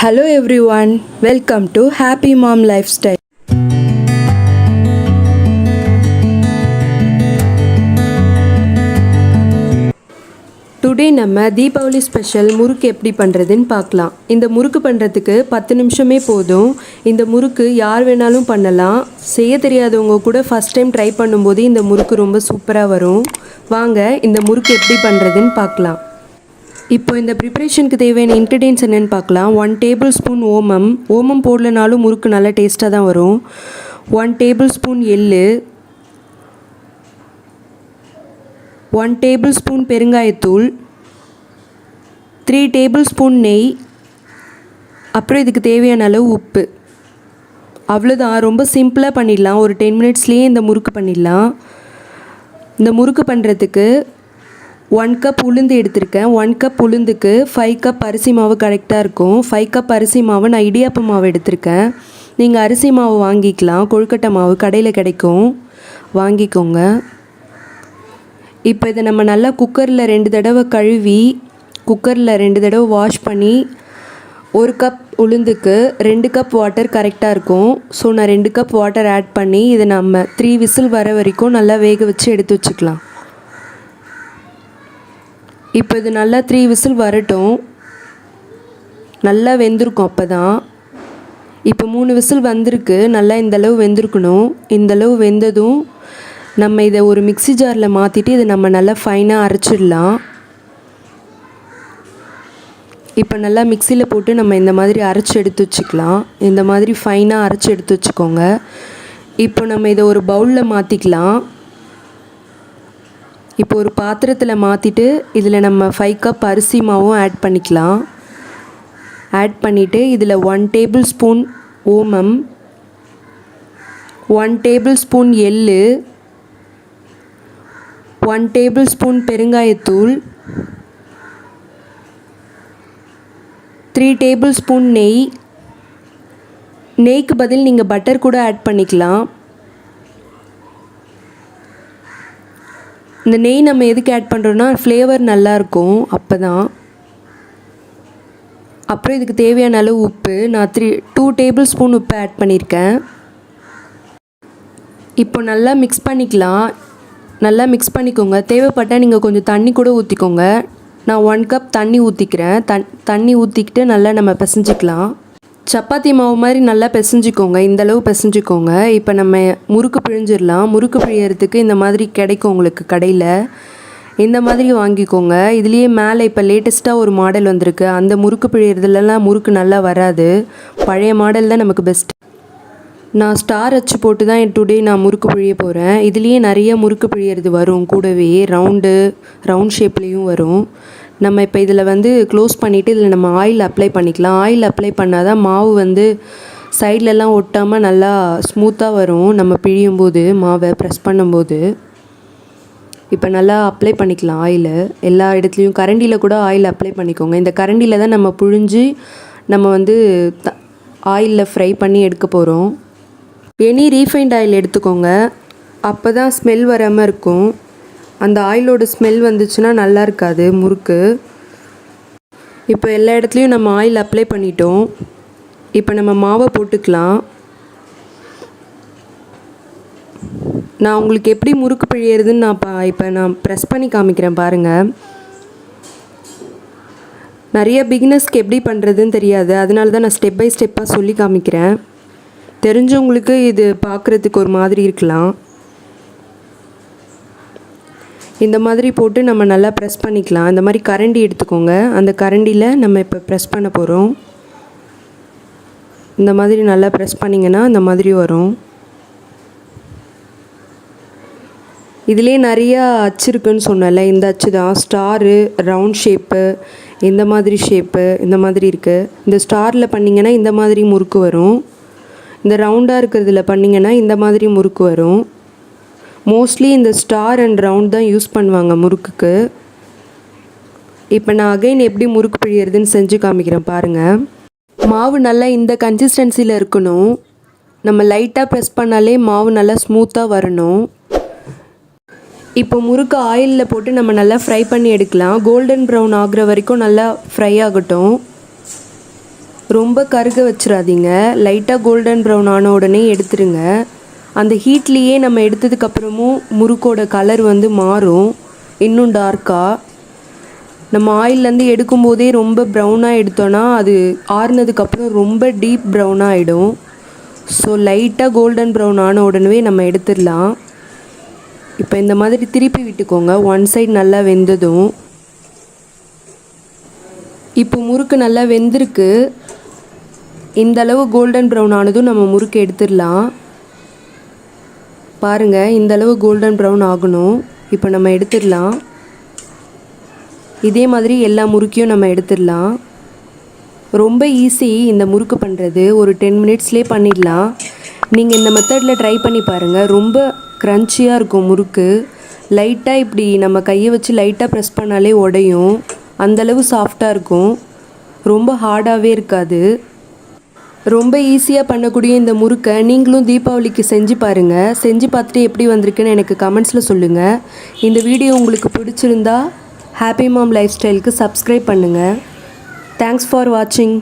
Hello everyone welcome to happy mom lifestyle today நம்ம Deepavali special முறுக்கு எப்படி பண்ணுறதுன்னு பார்க்கலாம். இந்த முறுக்கு பண்ணுறதுக்கு பத்து நிமிஷமே போதும். இந்த முறுக்கு யார் வேணாலும் பண்ணலாம். செய்ய தெரியாதவங்க கூட ஃபஸ்ட் டைம் ட்ரை பண்ணும்போது இந்த முறுக்கு ரொம்ப சூப்பராக வரும். வாங்க இந்த முறுக்கு எப்படி பண்ணுறதுன்னு பார்க்கலாம். இப்போ இந்த ப்ரிப்பரேஷனுக்கு தேவையான இன்க்ரீடியன்ஸ் என்னென்னு பார்க்கலாம். ஒன் டேபிள் ஸ்பூன் ஓமம். ஓமம் போடலனாலும் முறுக்கு நல்லா டேஸ்ட்டாக தான் வரும். ஒன் டேபிள் ஸ்பூன் எள்ளு. ஒன் டேபிள் ஸ்பூன் பெருங்காயத்தூள். த்ரீ டேபிள் ஸ்பூன் நெய். அப்புறம் இதுக்கு தேவையான அளவு உப்பு. அவ்வளோதான் ரொம்ப சிம்பிளாக பண்ணிடலாம். ஒரு டென் மினிட்ஸ்லேயே இந்த முறுக்கு பண்ணிடலாம். இந்த முறுக்கு பண்ணுறதுக்கு ஒன் கப் உளுந்து எடுத்திருக்கேன். ஒன் கப் உளுந்துக்கு ஃபைவ் கப் அரிசி மாவு கரெக்டாக இருக்கும். ஃபைவ் கப் அரிசி மாவு நான் இடியாப்ப மாவு எடுத்திருக்கேன். நீங்கள் அரிசி மாவு வாங்கிக்கலாம். கொழுக்கட்டை மாவு கடையில் கிடைக்கும். வாங்கிக்கோங்க. இப்போ இதை நம்ம நல்லா குக்கரில் ரெண்டு தடவை கழுவி குக்கரில் ரெண்டு தடவை வாஷ் பண்ணி ஒரு கப் உளுந்துக்கு ரெண்டு கப் வாட்டர் கரெக்டாக இருக்கும். ஸோ நான் ரெண்டு கப் வாட்டர் ஆட் பண்ணி இதை நம்ம த்ரீ விசில் வர வரைக்கும் நல்லா வேக வச்சு எடுத்து வச்சுக்கலாம். இப்போ இது நல்லா த்ரீ விசில் வரட்டும். நல்லா வெந்திருக்கும் அப்போ தான் இப்போ மூணு விசில் வந்திருக்கு. நல்லா இந்தளவு வெந்திருக்கணும். இந்தளவு வெந்ததும் நம்ம இதை ஒரு மிக்ஸி ஜாரில் மாற்றிட்டு இதை நம்ம நல்லா ஃபைனாக அரைச்சிடலாம். இப்போ நல்லா மிக்சியில் போட்டு நம்ம இந்த மாதிரி அரைச்சி எடுத்து வச்சுக்கலாம். இந்த மாதிரி ஃபைனாக அரைச்சி எடுத்து வச்சுக்கோங்க. இப்போ நம்ம இதை ஒரு பவுலில் மாற்றிக்கலாம் இப்போ ஒரு பாத்திரத்தில் மாற்றிட்டு இதில் நம்ம ஃபைவ் கப் அரிசி மாவும் ஆட் பண்ணிக்கலாம். ஆட் பண்ணிவிட்டு இதில் ஒன் டேபிள் ஸ்பூன் ஓமம் ஒன் டேபிள் ஸ்பூன் எள்ளு ஒன் டேபிள் ஸ்பூன் பெருங்காயத்தூள் த்ரீ டேபிள் ஸ்பூன் நெய். நெய்க்கு பதில் நீங்கள் பட்டர் கூட ஆட் பண்ணிக்கலாம். இந்த நெய் நம்ம எதுக்கு ஆட் பண்ணுறோன்னா ஃப்ளேவர் நல்லாயிருக்கும் அப்போ தான் அப்புறம் இதுக்கு தேவையான அளவு உப்பு நான் த்ரீ டூ டேபிள் ஸ்பூன் உப்பு ஆட் பண்ணியிருக்கேன் இப்போ நல்லா மிக்ஸ் பண்ணிக்கலாம். நல்லா மிக்ஸ் பண்ணிக்கோங்க. தேவைப்பட்டால் நீங்கள் கொஞ்சம் தண்ணி கூட ஊற்றிக்கோங்க நான் ஒன் கப் தண்ணி ஊற்றிக்கிறேன் தண் தண்ணி ஊற்றிக்கிட்டு நல்லா நம்ம பிசைஞ்சிக்கலாம். சப்பாத்தி மாவு மாதிரி நல்லா பிசைஞ்சிக்கோங்க. இந்தளவு பிசைஞ்சிக்கோங்க. இப்போ நம்ம முறுக்கு பிழிஞ்சிடலாம். முறுக்கு பிழியறதுக்கு இந்த மாதிரி கிடைக்கும் உங்களுக்கு கடையில். இந்த மாதிரி வாங்கிக்கோங்க. இதுலேயே மேலே இப்போ லேட்டஸ்ட்டாக ஒரு மாடல் வந்திருக்கு. அந்த முறுக்கு பிழியறதுலலாம் முறுக்கு நல்லா வராது. பழைய மாடல் தான் நமக்கு பெஸ்ட் நான் ஸ்டார் அச்சு போட்டு தான் டுடே நான் முறுக்கு பிழிய போகிறேன் இதுலேயே நிறைய முறுக்கு பிழியறது வரும். கூடவே ரவுண்டு ரவுண்ட் ஷேப்லேயும் வரும். நம்ம இப்போ இதில் வந்து க்ளோஸ் பண்ணிவிட்டு இதில் நம்ம ஆயில் அப்ளை பண்ணிக்கலாம். ஆயில் அப்ளை பண்ணால் தான் மாவு வந்து சைட்லலாம் ஒட்டாமல் நல்லா ஸ்மூத்தாக வரும். நம்ம பிழியும் போது மாவை ப்ரெஸ் பண்ணும்போது. இப்போ நல்லா அப்ளை பண்ணிக்கலாம் ஆயில் எல்லா இடத்துலையும் கரண்டியில் கூட ஆயில் அப்ளை பண்ணிக்கோங்க. இந்த கரண்டியில் தான் நம்ம புழிஞ்சு நம்ம வந்து த ஆயிலில் ஃப்ரை பண்ணி எடுக்க போகிறோம் எனி ரீஃபைண்ட் ஆயில் எடுத்துக்கோங்க. அப்போ தான் ஸ்மெல் வராமல் இருக்கும். அந்த ஆயிலோட ஸ்மெல் வந்துச்சுன்னா நல்லா இருக்காது முறுக்கு. இப்போ எல்லா இடத்துலையும் நம்ம ஆயில் அப்ளை பண்ணிட்டோம். இப்போ நம்ம மாவை போட்டுக்கலாம். நான் உங்களுக்கு எப்படி முறுக்கு பிழியறதுன்னு நான் பா இப்போ நான் ப்ரெஸ் பண்ணி காமிக்கிறேன் பாருங்கள் நிறைய பிக்னஸ்க்கு எப்படி பண்ணுறதுன்னு தெரியாது. அதனால தான் நான் ஸ்டெப் பை ஸ்டெப்பாக சொல்லி காமிக்கிறேன். தெரிஞ்சவங்களுக்கு இது பார்க்குறதுக்கு ஒரு மாதிரி இருக்கலாம். இந்த மாதிரி போட்டு நம்ம நல்லா ப்ரெஸ் பண்ணிக்கலாம். இந்த மாதிரி கரண்டி எடுத்துக்கோங்க. அந்த கரண்டியில் நம்ம இப்போ ப்ரெஸ் பண்ண போகிறோம் இந்த மாதிரி நல்லா ப்ரெஸ் பண்ணிங்கன்னா இந்த மாதிரி வரும். இதுலேயே நிறையா அச்சு இருக்குன்னு சொன்னல இந்த அச்சு தான். ஸ்டாரு ரவுண்ட் ஷேப்பு இந்த மாதிரி ஷேப்பு இந்த மாதிரி இருக்குது இந்த ஸ்டாரில் பண்ணிங்கன்னா இந்த மாதிரி முறுக்கு வரும். இந்த ரவுண்டாக இருக்கிறதுல பண்ணிங்கன்னா இந்த மாதிரி முறுக்கு வரும். மோஸ்ட்லி இந்த ஸ்டார் அண்ட் ரவுண்ட் தான் யூஸ் பண்ணுவாங்க முறுக்குக்கு. இப்போ நான் அகைன் எப்படி முறுக்கு பிழியறதுன்னு செஞ்சு காமிக்கிறேன் பாருங்கள் மாவு நல்லா இந்த கன்சிஸ்டன்சியில் இருக்கணும். நம்ம லைட்டாக ப்ரெஸ் பண்ணாலே மாவு நல்லா ஸ்மூத்தாக வரணும். இப்போ முறுக்கு ஆயிலில் போட்டு நம்ம நல்லா ஃப்ரை பண்ணி எடுக்கலாம். கோல்டன் ப்ரௌன் ஆகிற வரைக்கும் நல்லா ஃப்ரை ஆகட்டும். ரொம்ப கருக வச்சிடாதீங்க லைட்டாக கோல்டன் ப்ரௌன் ஆன உடனே எடுத்துருங்க. அந்த ஹீட்லேயே நம்ம எடுத்ததுக்கப்புறமும் முறுக்கோட கலர் வந்து மாறும். இன்னும் டார்க்காக நம்ம ஆயிலேருந்து எடுக்கும்போதே ரொம்ப ப்ரௌனாக எடுத்தோன்னா அது ஆறுனதுக்கப்புறம் ரொம்ப டீப் ப்ரௌனாக ஆகிடும் ஸோ லைட்டாக கோல்டன் ப்ரௌன் ஆன உடனே நம்ம எடுத்துடலாம். இப்போ இந்த மாதிரி திருப்பி விட்டுக்கோங்க. ஒன் சைடு நல்லா வெந்ததும். இப்போ முறுக்கு நல்லா வெந்திருக்கு. இந்த அளவு கோல்டன் ப்ரௌன் ஆனதும் நம்ம முறுக்கு எடுத்துடலாம். பாருங்கள் இந்த அளவு கோல்டன் ப்ரௌன் ஆகணும். இப்போ நம்ம எடுத்துடலாம். இதே மாதிரி எல்லா முறுக்கையும் நம்ம எடுத்துடலாம். ரொம்ப ஈஸி இந்த முறுக்கு பண்ணுறது ஒரு டென் மினிட்ஸ்லேயே பண்ணிடலாம். நீங்கள் இந்த மெத்தடில் ட்ரை பண்ணி பாருங்கள் ரொம்ப க்ரன்ச்சியாக இருக்கும் முறுக்கு. லைட்டாக இப்படி நம்ம கையை வச்சு லைட்டாக ப்ரெஸ் பண்ணாலே உடையும். அந்தளவு சாஃப்டாக இருக்கும். ரொம்ப ஹார்டாகவே இருக்காது. ரொம்ப ஈஸியாக பண்ணக்கூடிய இந்த முறுக்கை நீங்களும் தீபாவளிக்கு செஞ்சு பாருங்கள் செஞ்சு பார்த்துட்டு எப்படி வந்திருக்குன்னு எனக்கு கமெண்ட்ஸில் சொல்லுங்கள் இந்த வீடியோ உங்களுக்கு பிடிச்சிருந்தா ஹாப்பி மாம் லைஃப் ஸ்டைலுக்கு சப்ஸ்கிரைப் பண்ணுங்கள் தேங்க்ஸ் ஃபார் வாட்சிங்